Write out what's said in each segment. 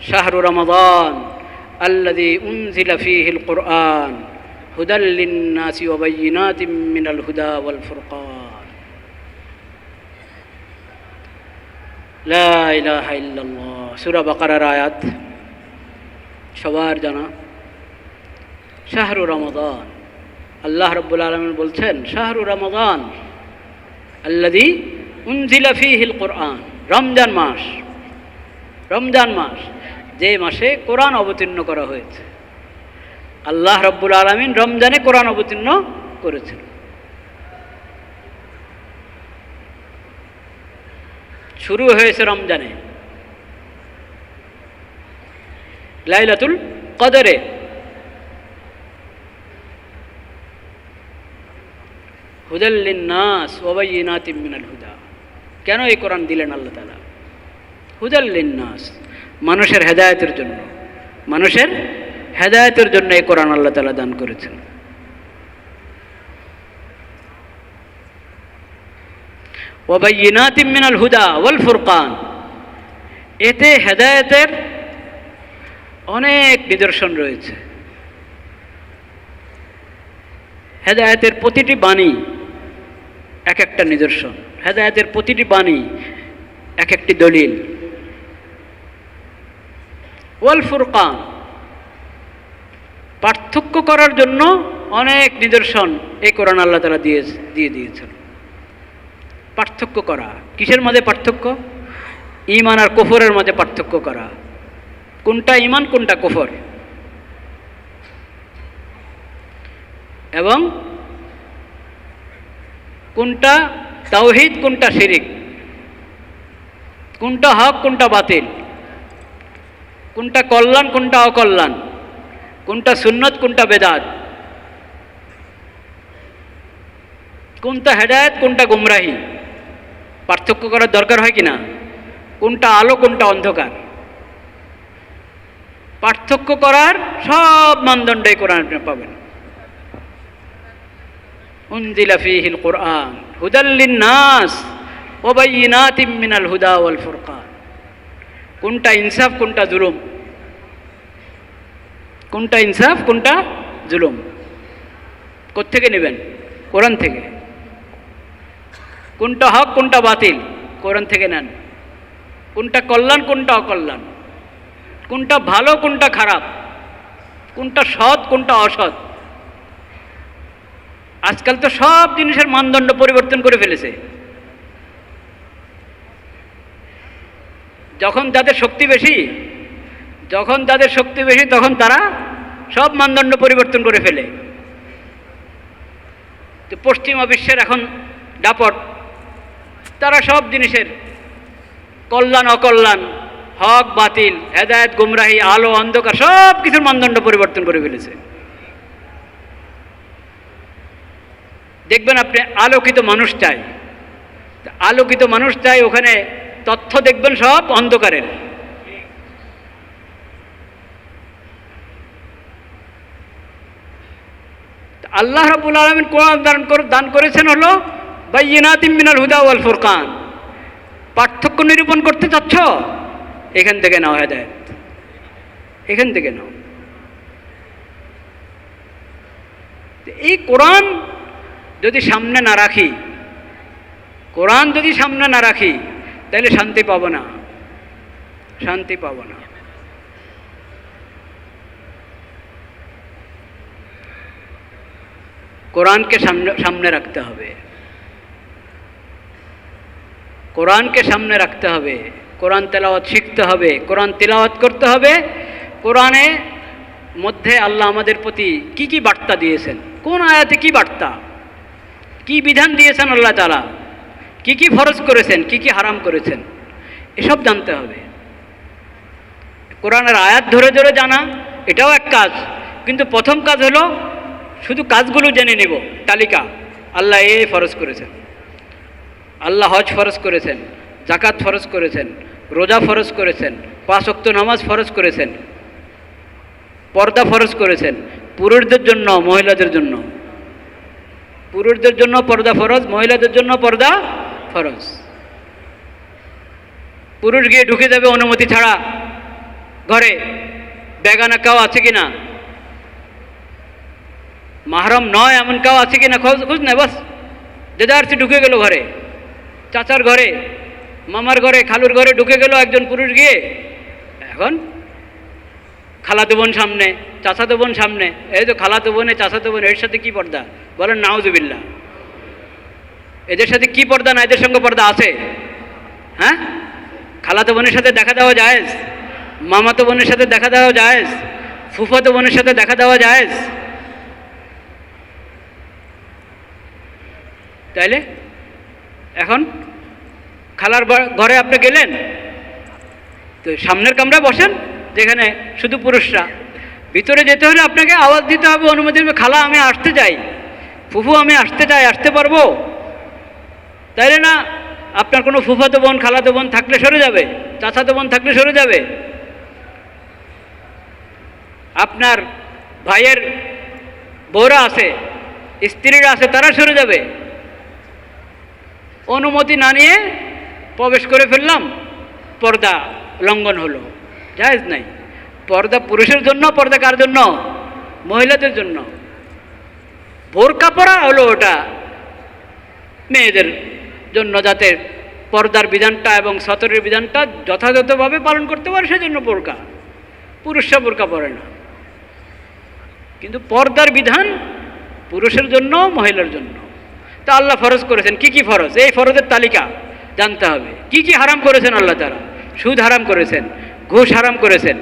শাহরু রমাদান الذي أنزل فيه القرآن هدى للناس وبينات من الهدى والفرقان لا إله إلا الله سورة بقرة آيات সবার জানা শাহরু রমাদান আল্লাহ রব্বুল আলমিন বলছেন শাহরু রমাদান আল্লাদি উনজিলা ফিহিল কোরআন রমজান মাস রমজান মাস যে মাসে কোরআন অবতীর্ণ করা হয়েছে। আল্লাহ রব্বুল আলমিন রমজানে কোরআন অবতীর্ণ করেছেন। শুরু হয়েছে রমজানে। লাইলাতুল কদরে। হুদাল্লিন্নাস ওবাইনাতিম মিনাল হুদা। কেন এই কোরআন দিলেন আল্লাহ তালা হুদাল্লিন্নাস মানুষের হেদায়তের জন্য। মানুষের হেদায়তের জন্য এই কোরআন আল্লাহ তালা দান করেছেন। ওবাইনাতিম মিনাল হুদা ওয়াল ফুরকান। এতে হেদায়তের অনেক নিদর্শন রয়েছে। হেদায়তের প্রতিটি বাণী এক একটা নিদর্শন। হেদায়তের প্রতিটি বাণী এক একটি দলিল। ওয়াল ফুরকান। পার্থক্য করার জন্য অনেক নিদর্শন এই কোরআন আল্লাহ তালা দিয়ে দিয়ে দিয়েছেন। পার্থক্য করা। কিসের মধ্যে পার্থক্য? ইমান আর কুফরের মধ্যে পার্থক্য করা। কোনটা ইমান কোনটা কুফর? এবং কোনটা তাওহিদ, কোনটা শিরিক? কোনটা হক, কোনটা বাতিল? কোনটা কল্যাণ, কোনটা অকল্যাণ? কোনটা সুন্নত, কোনটা বেদাত? কোনটা হেদায়ত, কোনটা গুমরাহি? পার্থক্য করার দরকার হয় কি না? কোনটা আলো, কোনটা অন্ধকার? পার্থক্য করার সব মানদণ্ড এই কোরআন পাবেন। উনজিলা ফিহিল কোরআন। হুদাল্লিন নাস ওবাইনাতিম মিনাল হুদা ওয়াল ফুরকান। কোনটা ইনসাফ, কোনটা জুলুম? কোনটা ইনসাফ, কোনটা জুলুম? কোত্থেকে নেবেন? কোরআন থেকে। কোনটা হক, কোনটা বাতিল? কোরআন থেকে নেন। কোনটা কল্যাণ, কোনটা অকল্যাণ? কোনটা ভালো, কোনটা খারাপ? কোনটা সৎ, কোনটা অসৎ? আজকাল তো সব জিনিসের মানদণ্ড পরিবর্তন করে ফেলেছে। যখন যাদের শক্তি বেশি, যখন তাদের শক্তি বেশি, তখন তারা সব মানদণ্ড পরিবর্তন করে ফেলে। তো পশ্চিমা বিশ্বের এখন দাপট, তারা সব জিনিসের কল্যাণ, অকল্যাণ, হক, বাতিল, হেদায়ত, গুমরাহি, আলো, অন্ধকার, সব কিছুর মানদণ্ড পরিবর্তন করে ফেলেছে। দেখবেন আপনি আলোকিত মানুষ চাই। আলোকিত মানুষ চাই, ওখানে তথ্য দেখবেন, সব অন্ধকারের। আল্লাহ রাবুল আলমিন কোরআন দান দান করেছেন হলো বাইনাতিম মিনাল হুদা ওয়াল ফুরকান। পার্থক্য নিরূপণ করতে চাচ্ছ? এখান থেকে নাও হেদায়ত। এখান থেকে নাও। এই কোরআন যদি সামনে না রাখি, কোরআন যদি সামনে না রাখি তাহলে শান্তি পাবো না। শান্তি পাবো না। কোরআনকে সামনে সামনে রাখতে হবে। কোরআনকে সামনে রাখতে হবে। কোরআন তেলাওয়াত শিখতে হবে। কোরআন তেলাওয়াত করতে হবে। কোরআনে মধ্যে আল্লাহ আমাদের প্রতি কি কি বার্তা দিয়েছেন? কোন আয়াতে কি বার্তা? কি বিধান দিয়েছেন আল্লাহ তালা কি কি ফরজ করেছেন, কি কি হারাম করেছেন, এসব জানতে হবে। কোরআনের আয়াত ধরে ধরে জানা, এটাও এক কাজ। কিন্তু প্রথম কাজ হলো শুধু কাজগুলো জেনে নেব, তালিকা। আল্লাহ এ ফরজ করেছেন। আল্লাহ হজ ফরজ করেছেন জাকাত ফরজ করেছেন, রোজা ফরজ করেছেন, পাঁচ অক্ত নামাজ ফরজ করেছেন, পর্দা ফরজ করেছেন, পুরুষদের জন্য, মহিলাদের জন্য। পুরুষদের জন্য পর্দা ফরজ, মহিলাদের জন্য পর্দা ফরজ। পুরুষ গিয়ে ঢুকে যাবে অনুমতি ছাড়া ঘরে। বেগানা কাউ আছে কি না মাহরম নয়, এমন কাউ আছে কি না খোঁজ খোঁজ না, বাস। দেদারসি ঢুকে গেল ঘরে। চাচার ঘরে, মামার ঘরে, খালুর ঘরে ঢুকে গেল একজন পুরুষ গিয়ে। এখন খালাতো বোন সামনে, চাচাতো বোন সামনে, এই তো খালাতো বোনে, চাচাতো বোন, এর সাথে কি পর্দা? বলেন নাউজুবিল্লা এদের সাথে কি পর্দা না এদের সঙ্গে পর্দা আছে? হ্যাঁ? খালাতো বোনের সাথে দেখা দেওয়া জায়েজ? মামাতো বোনের সাথে দেখা দেওয়া জায়েজ? ফুফাতো বোনের সাথে দেখা দেওয়া জায়েজ? তাইলে, এখন খালার ঘরে আপনি গেলেন? তো সামনের কামরা বসেন? যেখানে শুধু পুরুষরা। ভিতরে যেতে হলে আপনাকে আওয়াজ দিতে হবে, অনুমতি খালা, আমি আসতে চাই। ফুফু, আমি আসতে চাই, আসতে পারব? তাইলে না, আপনার কোনো ফুফাতো বোন, খালাতো বোন থাকলে সরে যাবে, চাচাতো বোন থাকলে সরে যাবে। আপনার ভাইয়ের বউরা আছে, স্ত্রীরা আছে, তারা সরে যাবে। অনুমতি না নিয়ে প্রবেশ করে ফেললাম, পর্দা লঙ্ঘন হলো। জায়েজ নাই। পর্দা পুরুষের জন্য, পর্দা কার জন্য? মহিলাদের জন্য। বোরকা পরা হলো ওটা। মেয়েদের জন্য যাতে পর্দার বিধানটা এবং সতরের বিধানটা যথাযথভাবে পালন করতে পারে, সেজন্য বোরকা। পুরুষরা বোরকা পরে না। কিন্তু পর্দার বিধান পুরুষের জন্য, মহিলার জন্য। তা আল্লাহ ফরজ করেছেন। কি কি ফরজ? এই ফরজের তালিকা জানতে হবে। কি কি হারাম করেছেন আল্লাহ তারা সুদ হারাম করেছেন। ঘুষ হারাম করেছেন।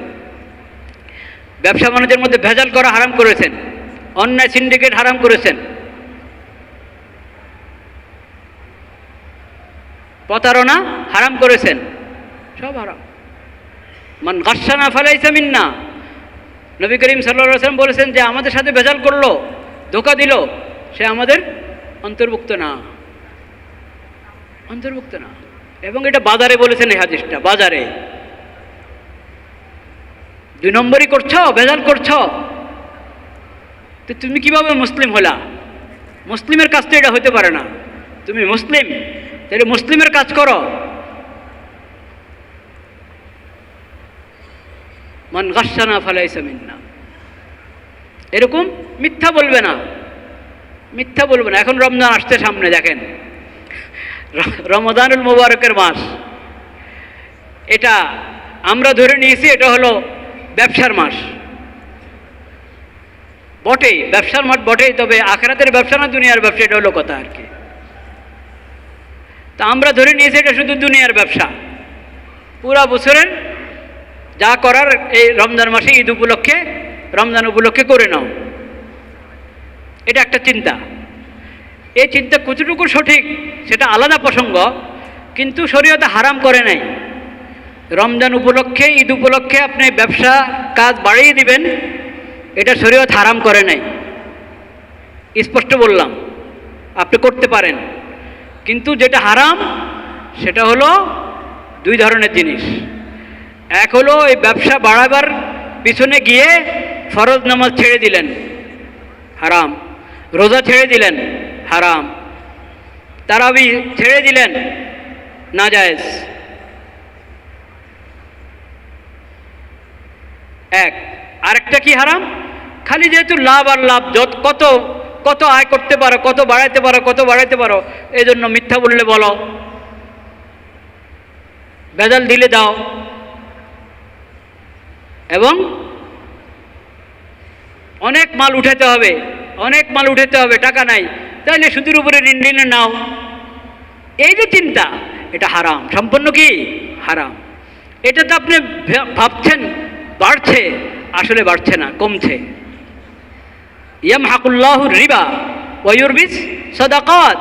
ব্যবসা বাণিজ্যের মধ্যে ভেজাল করা হারাম করেছেন। অন্যায় সিন্ডিকেট হারাম করেছেন। প্রতারণা হারাম করেছেন। সব হারাম। মান গাসানা ফালাইসা মিন্না। নবী করিম সাল্লা সাল্লাম বলেছেন যে, আমাদের সাথে ভেজাল করল, ধোকা দিল, সে আমাদের অন্তর্ভুক্ত না। অন্তর্ভুক্ত না। এবং এটা বাজারে বলেছেন এই হাদিসটা, বাজারে। দুই নম্বরই করছ ভেজাল করছ? তো তুমি কীভাবে মুসলিম হলা? মুসলিমের কাজ তো এটা হতে পারে না। তুমি মুসলিম, তাহলে মুসলিমের কাজ করো। মান গাসানা ফালাইসা মিন্না। এরকম মিথ্যা বলবে না। মিথ্যা বলবে না। এখন রমজান আসছে সামনে, দেখেন। র- রমজানুল মুবারকের মাস। এটা আমরা ধরে নিয়েছি, এটা হলো ব্যবসার মাস বটেই, ব্যবসার মাঠ বটেই, তবে আখরাতের ব্যবসা না, দুনিয়ার ব্যবসা, এটা হলো কথা আর কি। তা আমরা ধরে নিয়েছি, এটা শুধু দুনিয়ার ব্যবসা। পুরা বছরের যা করার, এই রমজান মাসে ঈদ উপলক্ষে, রমজান উপলক্ষে করে নাও। এটা একটা চিন্তা। এই চিন্তা কতটুকু সঠিক, সেটা আলাদা প্রসঙ্গ, কিন্তু শরীয়তে হারাম করে নাই। রমজান উপলক্ষে, ঈদ উপলক্ষে আপনি ব্যবসা কাজ বাড়িয়ে দিবেন, এটা শরীয়ত হারাম করে নাই। স্পষ্ট বললাম, আপনি করতে পারেন। কিন্তু যেটা হারাম, সেটা হলো দুই ধরনের জিনিস। এক হলো এই ব্যবসা বাড়াবার পিছনে গিয়ে ফরজ নামাজ ছেড়ে দিলেন, হারাম। রোজা ছেড়ে দিলেন, হারাম। তারাবি ছেড়ে দিলেন না জায়েজ এক। আরেকটা কি হারাম? খালি যেহেতু লাভ আর লাভ, যত কত কত আয় করতে পারো, কত বাড়াইতে পারো, কত বাড়াইতে পারো এই জন্য মিথ্যা বললে বলো। ভেজাল দিলে দাও। এবং অনেক মাল উঠাতে হবে, অনেক মাল উঠাতে হবে, টাকা নাই। তাইলে সুদের উপরে ঋণ ঋণে নাও। এই যে চিন্তা, এটা হারাম। সম্পূর্ণ কি? হারাম। এটা তো আপনি ভাবছেন বাড়ছে, আসলে বাড়ছে না, কমছে। ইয়াম হাকুল্লাহ রিবা ওয়ুরবিস সদাকত।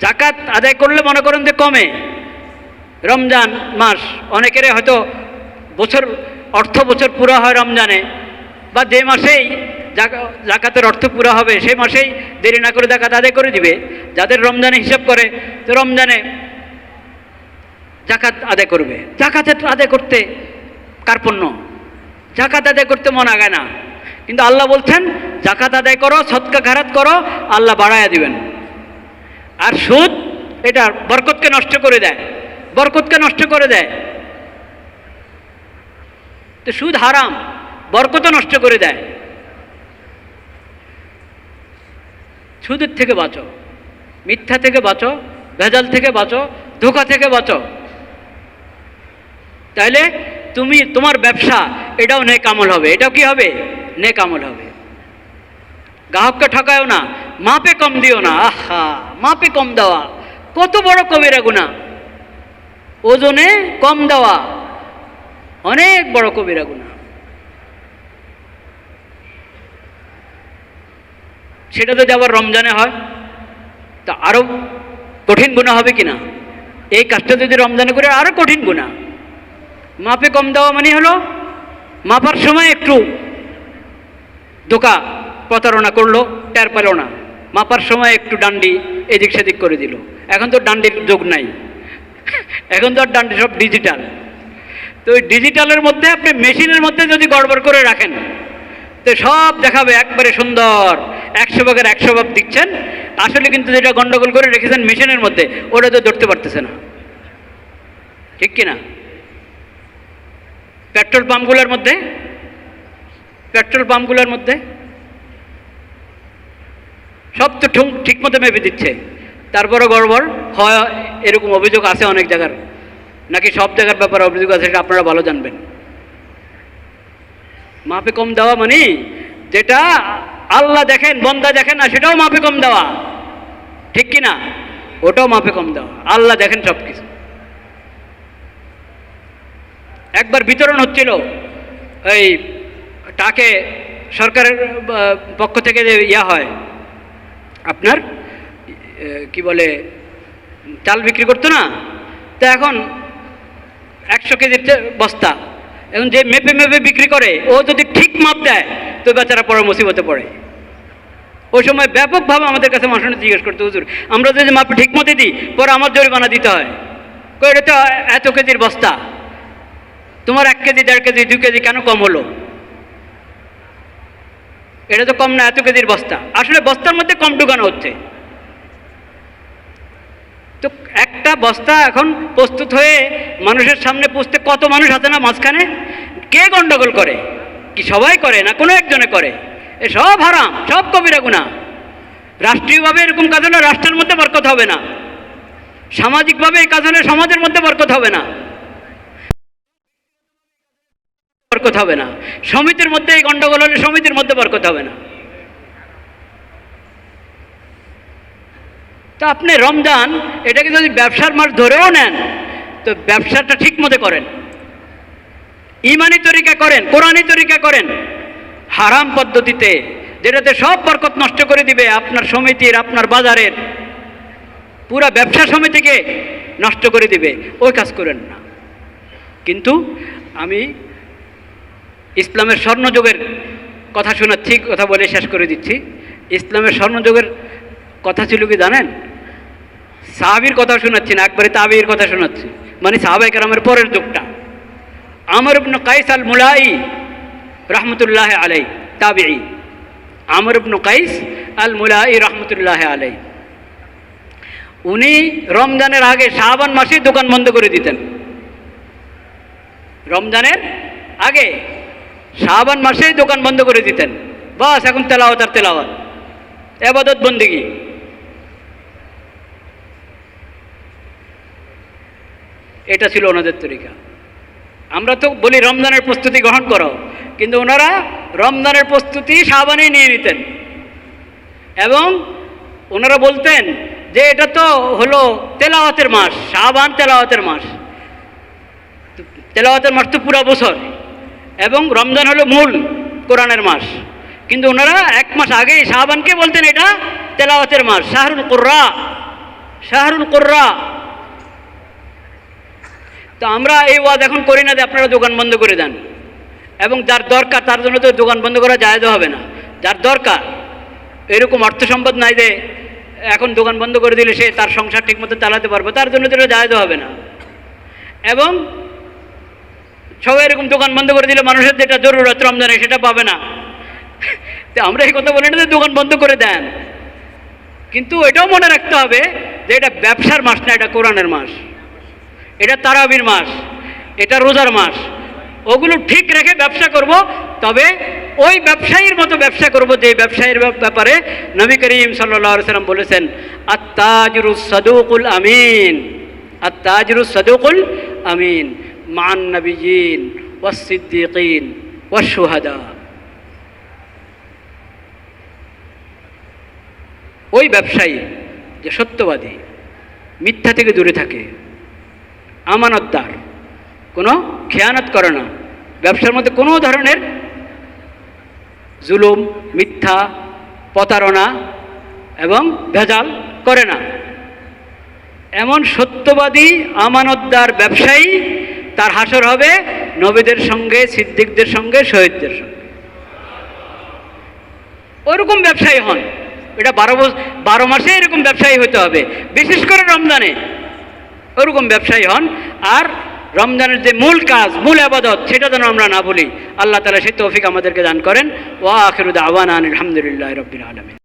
জাকাত আদায় করলে মনে করেন যে কমে। রমজান মাস, অনেকের হয়তো বছর, অর্থ বছর পুরো হয় রমজানে, বা যে মাসেই জাকা- জাকাতের অর্থ পুরো হবে সেই মাসেই দেরি না করে জাকাত আদায় করে দিবে। যাদের রমজানে হিসাব করে, তো রমজানে জাকাত আদায় করবে। জাকাত আদায় করতে কার্পণ্য জাকাত আদায় করতে মন আগায় না। কিন্তু আল্লাহ বলছেন জাকাত আদায় করো সৎকা খারাত করো, আল্লাহ বাড়াইয়া দিবেন। আর সুদ, এটা বরকতকে নষ্ট করে দেয়। বরকতকে নষ্ট করে দেয়। তো সুদ হারাম বরকত নষ্ট করে দেয়। সুদের থেকে বাঁচো, মিথ্যা থেকে বাঁচো, ভেজাল থেকে বাঁচো, ধোকা থেকে বাঁচো। তাহলে তুমি তোমার ব্যবসা, এটাও নেক আমল হবে। এটাও কি হবে? নেক আমল হবে। গ্রাহককে ঠকায়ও না, মাপে কম দিও না। আহা, মাপে কম দেওয়া। কত বড় কবিরা গুণা ওজনে কম দেওয়া। অনেক বড় কবিরা গুণা সেটা যদি আবার রমজানে হয়, তা আরও কঠিন গুণা হবে কি না এই কাজটা যদি রমজানে করে আরও কঠিন গুণা মাপে কম দেওয়া মানে হলো মাপার সময় একটু ধোকা প্রতারণা করল, টের পেল না। মাপার সময় একটু ডান্ডি এদিক সেদিক করে দিল। এখন তো ডান্ডির যোগ নাই। এখন তো আর ডান্ডি সব ডিজিটাল। তো ওই ডিজিটালের মধ্যে আপনি মেশিনের মধ্যে যদি গড়বড় করে রাখেন, তো সব দেখাবে, একবারে সুন্দর। একশো ভাগের একশো ভাগ দিচ্ছেন। আসলে কিন্তু যেটা গন্ডগোল করে রেখেছেন মেশিনের মধ্যে, ওটা তো ধরতে পারতেছে না। ঠিক কি না পেট্রোল পাম্পগুলোর মধ্যে? পেট্রোল পাম্পগুলোর মধ্যে? সব তো ঠিক মতো মেপে দিচ্ছে। তারপরও গড়বড় হয়, এরকম অভিযোগ আছে অনেক জায়গার। নাকি সব জায়গার ব্যাপারে অভিযোগ আছে, সেটা আপনারা ভালো জানবেন। মাপে কম দেওয়া মানে যেটা আল্লাহ দেখেন, বন্দা দেখেন না, সেটাও মাপে কম দেওয়া। ঠিক কি না ওটাও মাপে কম দেওয়া। আল্লাহ দেখেন সব কিছু একবার বিতরণ হচ্ছিল। এই টাকে সরকারের পক্ষ থেকে যে ইয়া হয়, আপনার কি বলে, চাল বিক্রি করতো না? তো এখন একশো কেজির বস্তা, এখন যে মেপে মেপে বিক্রি করে, ও যদি ঠিক মাপ দেয়, তো বেচারা পরে মুসিবতে পড়ে। ওই সময় ব্যাপকভাবে আমাদের কাছে মানুষ জিজ্ঞেস করতে, হুজুর, আমরা যদি মাপে ঠিক মতো দিই, পরে আমার জরিমানা দিতে হয়। এটা তো এত কেজির বস্তা। তোমার এক কেজি, দেড় কেজি, দুই কেজি কেন কম হলো? এটা তো কম না, এত কেজির বস্তা। আসলে বস্তার মধ্যে কম ঢুকানো হচ্ছে। তো একটা বস্তা এখন প্রস্তুত হয়ে মানুষের সামনে পুষতে কত মানুষ আছে না মাঝখানে? কে গন্ডগোল করে? কি সবাই করে না কোনো একজনে করে? এ সব হারাম, সব কবিরা গুণা রাষ্ট্রীয়ভাবে এরকম কাজ হলে রাষ্ট্রের মধ্যে বরকত হবে না। সামাজিকভাবে এই কাজ হলে সমাজের মধ্যে বরকত হবে না। বরকত হবে না। সমিতির মধ্যে এই গন্ডগোল হলে সমিতির মধ্যে বরকত হবে না। তো আপনি রমজান, এটাকে যদি ব্যবসার মাস ধরেও নেন, তো ব্যবসাটা ঠিক মতো করেন। ইমানি তরিকা করেন, কোরআনি তরিকা করেন। হারাম পদ্ধতিতে, যেটাতে সব বরকত নষ্ট করে দিবে আপনার সমিতির, আপনার বাজারের। পুরা ব্যবসা সমিতিকে নষ্ট করে দিবে। ওই কাজ করেন না। কিন্তু আমি ইসলামের স্বর্ণযুগের কথা শোনাচ্ছি কথা বলে শেষ করে দিচ্ছি। ইসলামের স্বর্ণযুগের কথা ছিল কি জানেন? সাহাবির কথা শোনাচ্ছি না, একবারে তাবির কথা শোনাচ্ছি। মানে সাহাবাই কারামের পরের যুগটা। আমর ইবনু কাইস আল মুলাই রহমতুল্লাহ আলাই তাবিই আমর ইবনু কাইস আল মুলাই রহমতুল্লাহ আলাই উনি রমজানের আগে শাহবান মাসেই দোকান বন্ধ করে দিতেন। রমজানের আগে শাহবান মাসেই দোকান বন্ধ করে দিতেন। বাস, এখন তেলাওয়াত আর তেলাওয়াত। এবাদত বন্দিগি। এটা ছিল ওনাদের তরিকা। আমরা তো বলি, রমজানের প্রস্তুতি গ্রহণ করো। কিন্তু ওনারা রমজানের প্রস্তুতি সাবানেই নিয়ে নিতেন। এবং ওনারা বলতেন যে, এটা তো হলো তেলাওয়াতের মাস শাবান তেলাওয়াতের মাস। তেলাওয়াতের মাস তো পুরা বছর। এবং রমজান হলো মূল কোরআনের মাস। কিন্তু ওনারা এক মাস আগেই শাহবানকে বলতেন এটা তেলাওয়াতের মাস, শাহরুল কোর্রা শাহরুল কোর্রা। তো আমরা এই ওয়াজ এখন করি না যে আপনারা দোকান বন্ধ করে দেন। এবং যার দরকার তার জন্য তো দোকান বন্ধ করা জায়জ হবে না। যার দরকার, এরকম অর্থ সম্পদ নাই যে এখন দোকান বন্ধ করে দিলে সে তার সংসার ঠিকমতো চালাতে পারবে, তার জন্য তো এটা জায়জ হবে না। এবং সবাই এরকম দোকান বন্ধ করে দিলে মানুষের যেটা জরুরত রমজানে সেটা পাবে না। তো আমরা এই কথা বলি না যে দোকান বন্ধ করে দেন। কিন্তু এটাও মনে রাখতে হবে যে এটা ব্যবসার মাস না, এটা কোরআনের মাস। এটা তারাবির মাস, এটা রোজার মাস। ওগুলো ঠিক রেখে ব্যবসা করব, তবে ওই ব্যবসায়ীর মতো ব্যবসা করব যে ব্যবসায়ীর ব্যাপারে নবী করিম সাল্লাম বলেছেন, আত্তাজরুস সদুকুল আমিন। আত্তাজরুস সদুকুল আমিন। মান নবীন ওয়াসিদ্দিকিন ওয়াসুহাদা ওই ব্যবসায়ী যে সত্যবাদী, মিথ্যা থেকে দূরে থাকে, আমানতদার, কোনো খেয়ানত করে না। ব্যবসার মধ্যে কোনো ধরনের জুলুম, মিথ্যা, প্রতারণা এবং ভেজাল করে না। এমন সত্যবাদী, আমানতদার ব্যবসায়ী তার হাসর হবে নবীদের সঙ্গে, সিদ্দিকদের সঙ্গে, শহীদদের সঙ্গে। ওরকম ব্যবসায়ী হন। এটা বারো বারো মাসে এরকম ব্যবসায়ী হতে হবে। বিশেষ করে রমজানে। ওরকম ব্যবসায়ী হন। আর রমজানের যে মূল কাজ, মূল আবাদত, সেটা যেন আমরা না বলি আল্লাহ তালা সেই তৌফিক আমাদেরকে দান করেন। ওয়া আখিরুদ আওয়ান আলহামদুলিল্লাহ রবিল আলমিন।